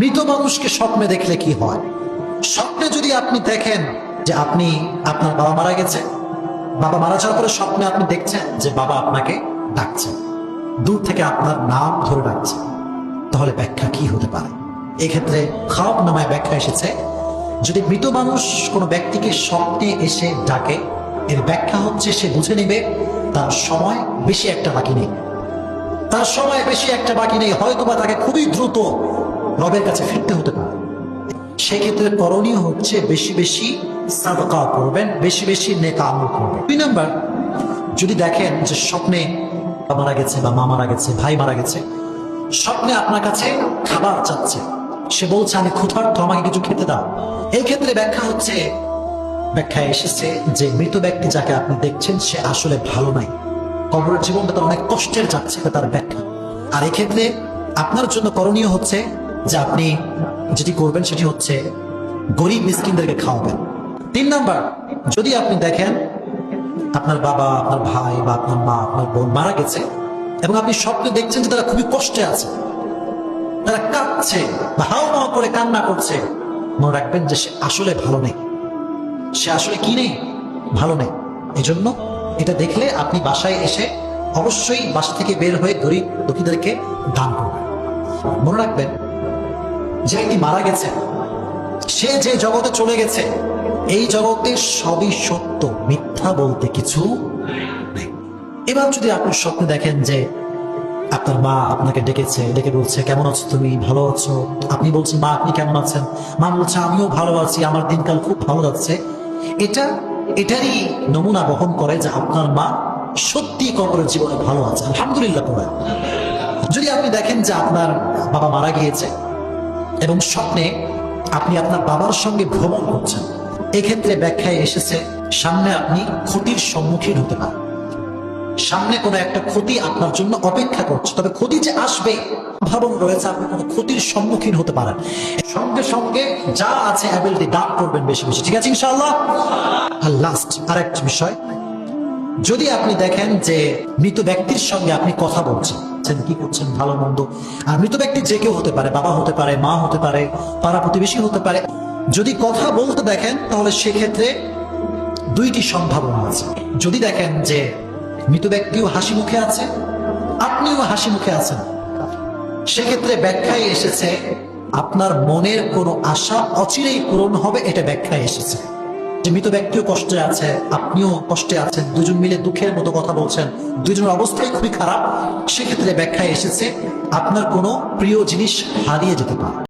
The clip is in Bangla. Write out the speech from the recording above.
মৃত মানুষকে স্বপ্নে দেখলে কি হয়? স্বপ্নে যদি আপনি দেখেন যে আপনি আপনার বাবা মারা গেছে, বাবা মারা যাওয়ার পরে স্বপ্নে আপনি দেখছেন যে বাবা আপনাকে ডাকছে। দূর থেকে আপনার নাম ধরে ডাকছে। তাহলে ব্যাখ্যা কি হতে পারে? এক্ষেত্রে খাওয়াব নামায় ব্যাখ্যা এসেছে, যদি মৃত মানুষ কোনো ব্যক্তিকে স্বপ্নে এসে ডাকে, এর ব্যাখ্যা হচ্ছে সে বুঝে নেবে, তার সময় বেশি একটা বাকি নেই। তার সময় বেশি একটা বাকি নেই, হয়তোবা তাকে খুবই দ্রুত রবের কাছে ফিরতে হতে পারে। সেক্ষেত্রে করণীয় হচ্ছে বেশি বেশি সাদকা করবেন, বেশি বেশি নেকা আমল করবেন। দুই নাম্বার, যদি দেখেন যে স্বপ্নে মারা গেছে বা মা মারা গেছে, ভাই মারা গেছে, স্বপ্নে আপনার কাছে খাবার চাচ্ছে, সে বলছে, আমি ক্ষুধার্ত আমাকে কিছু খেতে দাও। এই ক্ষেত্রে ব্যাখ্যা হচ্ছে ব্যাখ্যায় এসেছে যে মৃত ব্যক্তি যাকে আপনি দেখছেন, সে আসলে ভালো নাই। কবরের জীবনটা তার অনেক কষ্টের যাচ্ছে তার ব্যাখ্যা। আর এক্ষেত্রে আপনার জন্য করণীয় হচ্ছে যে আপনি যেটি করবেন সেটি হচ্ছে গরিব মিসকিনদেরকে খাওয়াবেন। তিন নাম্বার, যদি আপনি দেখেন আপনার বাবা, আপনার ভাই বা আপনার মা, আপনার বোন মারা গেছে এবং আপনি স্বপ্নে দেখছেন যে তারা খুবই কষ্টে আছে, তারা কাঁদছে হাও মাও করে কান্না করছে, মনে রাখবেন যে সে আসলে ভালো নেই। সে আসলে কি নেই? ভালো নেই। এই জন্য এটা দেখলে আপনি বাসায় এসে অবশ্যই বাসা থেকে বের হয়ে গরিব দুঃখীদেরকে দান করবেন। মনে রাখবেন যে ব্যক্তি মারা গেছে সে যে জগতে চলে গেছে, এই জগতে সবই সত্য, মিথ্যা বলতে কিছু এবার যদি আপনি স্বপ্নে দেখেন যে আপনার মা আপনাকে ডেকেছে, ডেকে বলছে, কেমন আছো তুমি? ভালো আছো? আপনি বলছেন, মা, আপনি কেমন আছেন? মা বলছে, আমিও ভালো আছি, আমার দিনকাল খুব ভালো যাচ্ছে। এটা, এটারই নমুনা বহন করে যে আপনার মা সত্যি কবরের জীবনে ভালো আছে। আলহামদুলিল্লাহ যদি আপনি দেখেন যে আপনার বাবা মারা গিয়েছে এবং স্বপ্নে আপনি আপনার বাবার সঙ্গে ভ্রমণ করছেন। এক্ষেত্রে ব্যাখ্যায় এসেছে, সামনে আপনি ক্ষতির সম্মুখীন হতে পারেন। সামনে কোনো একটা ক্ষতি আপনার জন্য অপেক্ষা করছে, তবে ক্ষতি যে আসবে, ভাবন রয়েছে আপনি কোনো ক্ষতির সম্মুখীন হতে পারেন। সঙ্গে সঙ্গে যা আছে অ্যাবিলিটি দান করবেন বেশি বেশি। ঠিক আছে ইনশাআল্লাহ? আর লাস্ট আর একটা বিষয়। যদি আপনি দেখেন যে মৃত ব্যক্তির সঙ্গে আপনি কথা বলছেন বলছেন, কি করছেন ভালো মন্দ? আর মৃত ব্যক্তি যে কেউ হতে পারে বাবা হতে পারে মা হতে পারে পাড়া প্রতিবেশী হতে পারে। যদি কথা বলতে দেখেন তাহলে সেক্ষেত্রে দুইটি সম্ভাবনা আছে। যদি দেখেন যে মৃত ব্যক্তিও হাসি মুখে আছে আপনিও হাসি মুখে আছেন সেক্ষেত্রে ব্যাখ্যায় এসেছে আপনার মনের কোনো আশা অচিরেই পূরণ হবে এটা ব্যাখ্যায় এসেছে। যে মৃত ব্যক্তিও কষ্টে আছে, আপনিও কষ্টে আছেন, দুজন মিলে দুঃখের মতো কথা বলছেন, দুজনের অবস্থাই খুবই খারাপ। সেক্ষেত্রে ব্যাখ্যায় এসেছে, আপনার কোনো প্রিয় জিনিস হারিয়ে যেতে পারে।